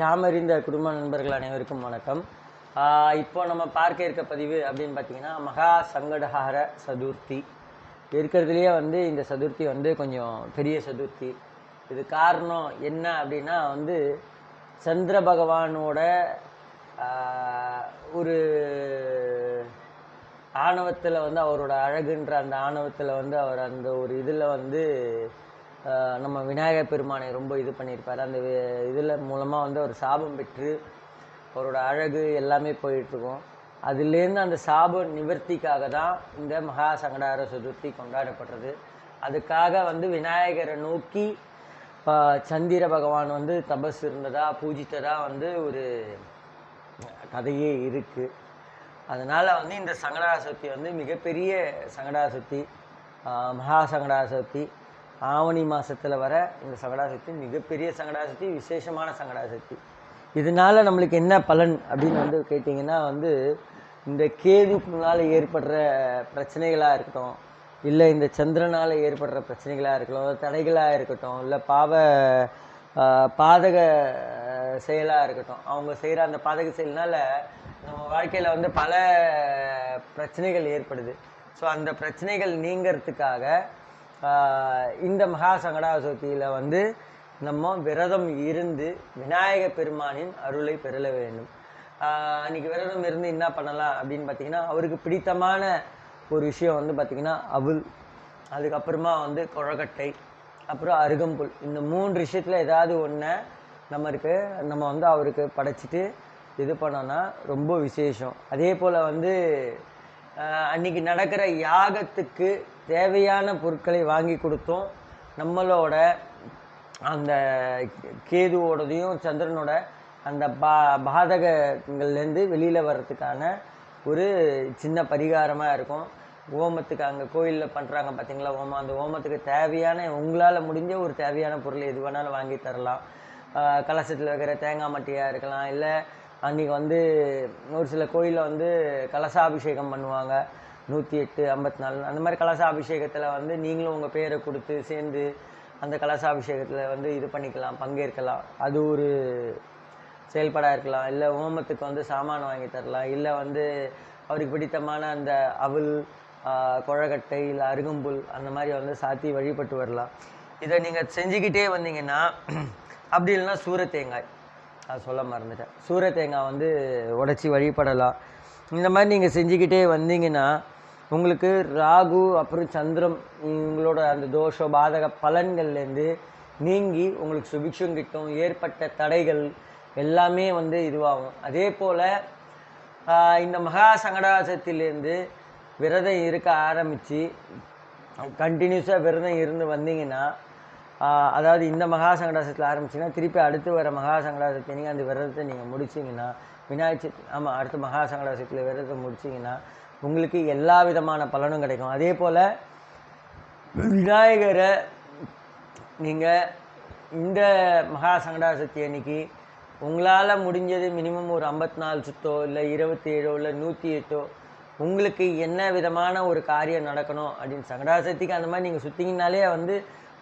யாமறிந்த குடும்ப நண்பர்கள் அனைவருக்கும் வணக்கம். இப்போ நம்ம பார்க்க இருக்க பதிவு அப்படின்னு பார்த்தீங்கன்னா மகா சங்கடஹார சதுர்த்தி. இருக்கிறதுலையே வந்து இந்த சதுர்த்தி வந்து கொஞ்சம் பெரிய சதுர்த்தி. இது காரணம் என்ன அப்படின்னா வந்து சந்திர பகவானோட ஒரு ஆணவத்தில் வந்து அவரோட அழகுன்ற அந்த ஆணவத்தில் வந்து அவர் அந்த ஒரு இதில் வந்து நம்ம விநாயகர் பெருமானை ரொம்ப இது பண்ணியிருப்பார். அந்த இதில் மூலமாக வந்து அவர் சாபம் பெற்று அவரோட அழகு எல்லாமே போயிட்டுருக்கும். அதுலேருந்து அந்த சாப நிவர்த்திக்காக தான் இந்த மகா சங்கடார சதுர்த்தி கொண்டாடப்படுறது. அதுக்காக வந்து விநாயகரை நோக்கி சந்திர பகவான் வந்து தபஸ் இருந்ததா பூஜித்ததா வந்து ஒரு கதையே இருக்குது அதனால் வந்து இந்த சங்கடா சதுர்த்தி வந்து மிகப்பெரிய சங்கடா மகா சங்கடா ஆவணி மாதத்தில் வர இந்த சங்கடாசக்தி மிகப்பெரிய சங்கடாசக்தி விசேஷமான சங்கடாசக்தி. இதனால் இதனால நம்மளுக்கு என்ன பலன் அப்படின்னு வந்து கேட்டிங்கன்னா வந்து இந்த கேதுக்குனால ஏற்படுற பிரச்சனைகளாக இருக்கட்டும் இல்லை இந்த சந்திரனால் ஏற்படுற பிரச்சனைகளாக இருக்கட்டும் தடைகளாக இருக்கட்டும் இல்லை பாவ பாதக செயலாக இருக்கட்டும் அவங்க செய்கிற அந்த பாதக செயல்னால் நம்ம வாழ்க்கையில் வந்து பல பிரச்சனைகள் ஏற்படுது. ஸோ அந்த பிரச்சனைகள் நீங்கிறதுக்காக இந்த மகா சங்கடா சதுர்த்தியில் வந்து நம்ம விரதம் இருந்து விநாயக பெருமானின் அருளை பெறல வேண்டும். அன்றைக்கி விரதம் இருந்து என்ன பண்ணலாம் அப்படின்னு பார்த்தீங்கன்னா அவருக்கு பிடித்தமான ஒரு விஷயம் வந்து பார்த்திங்கன்னா அவுல் அதுக்கப்புறமா வந்து கொழக்கட்டை அப்புறம் அருகம்புல். இந்த மூன்று விஷயத்தில் ஏதாவது ஒன்றை நம்மளுக்கு நம்ம வந்து அவருக்கு படைச்சிட்டு இது பண்ணோன்னா ரொம்ப விசேஷம். அதே போல் வந்து அன்றைக்கி அன்னைக்கு நடக்கிற யாகத்துக்கு தேவையான பொருட்களை வாங்கி கொடுத்தோம். நம்மளோட அந்த கேதுவோடதையும் சந்திரனோட அந்த பா பாதகங்கள்லேருந்து வெளியில் வர்றதுக்கான ஒரு சின்ன பரிகாரமாக இருக்கும். ஓமத்துக்கு அங்கே கோயிலில் பண்ணுறாங்க பார்த்தீங்களா ஓமம் அந்த ஓமத்துக்கு தேவையான உங்களால் முடிஞ்ச ஒரு தேவையான பொருள் எது வேணாலும் வாங்கி தரலாம். கலசத்தில் வைக்கிற தேங்காய் மட்டியாக இருக்கலாம் இல்லை அன்றைக்கி வந்து ஒரு சில கோயிலில் வந்து கலசாபிஷேகம் பண்ணுவாங்க. நூற்றி எட்டு ஐம்பத்தி நாலு அந்த மாதிரி கலசாபிஷேகத்தில் வந்து நீங்களும் உங்கள் பேரை கொடுத்து சேர்ந்து அந்த கலச அபிஷேகத்தில் வந்து இது பண்ணிக்கலாம் பங்கேற்கலாம். அது ஒரு செயல்பாடாக இருக்கலாம். இல்லை ஓமத்துக்கு வந்து சாமான் வாங்கி தரலாம். இல்லை வந்து அவருக்கு பிடித்தமான அந்த அவல் குழக்கட்டை கொழக்கட்டை இல்லை அருகம்புல் அந்த மாதிரி வந்து சாத்தி வழிபட்டு வரலாம். இதை நீங்கள் செஞ்சுக்கிட்டே வந்தீங்கன்னா அப்படி இல்லைன்னா சூர தேங்காய். அது சொல்ல மறந்துட்டேன். சூர தேங்காய் வந்து உடச்சி வழிபடலாம். இந்த மாதிரி நீங்கள் செஞ்சுக்கிட்டே வந்தீங்கன்னா உங்களுக்கு ராகு அப்புறம் சந்திரம் உங்களோட அந்த தோஷ பாதக பலன்கள்லேருந்து நீங்கி உங்களுக்கு சுபிக்ஷம் கிட்டும் ஏற்பட்ட தடைகள் எல்லாமே வந்து இதுவாகும். அதே போல் இந்த மகா சங்கடாசத்திலேருந்து விரதம் இருக்க ஆரம்பித்து கண்டினியூஸாக விரதம் இருந்து வந்தீங்கன்னா அதாவது இந்த மகா சங்கடாசத்தில் ஆரம்பிச்சிங்கன்னா திருப்பி அடுத்து வர மகா சங்கடாசத்தை நீங்கள் அந்த விரதத்தை நீங்கள் முடிச்சிங்கன்னா விநாயகர் ஆமாம் அடுத்து மகா சங்கடாசத்தில் விரதத்தை முடிச்சிங்கன்னா உங்களுக்கு எல்லா விதமான பலனும் கிடைக்கும். அதே போல் விநாயகரை நீங்கள் இந்த மகா சங்கடாசக்தி அன்னைக்கு உங்களால் முடிஞ்சது மினிமம் ஒரு ஐம்பத்தி நாலு சுத்தோ இல்லை இருபத்தி ஏழோ இல்லை நூற்றி எட்டோ உங்களுக்கு என்ன விதமான ஒரு காரியம் நடக்கணும் அப்படின்னு சங்கடாசக்திக்கு அந்த மாதிரி நீங்கள் சுற்றிங்கனாலே வந்து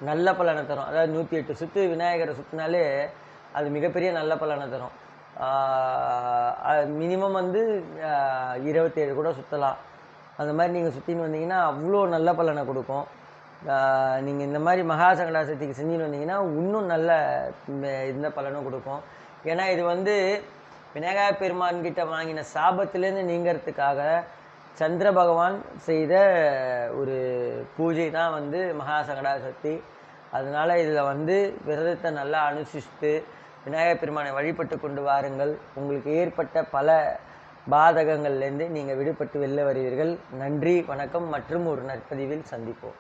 நல்ல பலனை தரும். அதாவது நூற்றி எட்டு சுற்று விநாயகரை சுற்றினாலே அது மிகப்பெரிய நல்ல பலனை தரும். மினிமம் வந்து இருபத்தேழு கூட சுற்றலாம் அந்த மாதிரி நீங்கள் சுற்றின்னு வந்தீங்கன்னா அவ்வளோ நல்ல பலனை கொடுக்கும். நீங்கள் இந்த மாதிரி மகா சங்கடாசக்திக்கு செஞ்சுன்னு வந்தீங்கன்னா இன்னும் நல்ல இந்த- பலனும் கொடுக்கும். ஏன்னா இது வந்து விநாயகா பெருமான்கிட்ட வாங்கின சாபத்திலேருந்து நீங்கிறதுக்காக சந்திர பகவான் செய்த ஒரு பூஜை தான் வந்து மகா அதனால் இதில் வந்து விரதத்தை நல்லா அனுசிச்சுட்டு விநாயகர் பெருமானை வழிபட்டு கொண்டு வாருங்கள். உங்களுக்கு ஏற்பட்ட பல பாதகங்கள்லேருந்து நீங்கள் விடுபட்டு வெளில வருவீர்கள். நன்றி வணக்கம் மற்றும் ஒரு நற்பதிவில் சந்திப்போம்.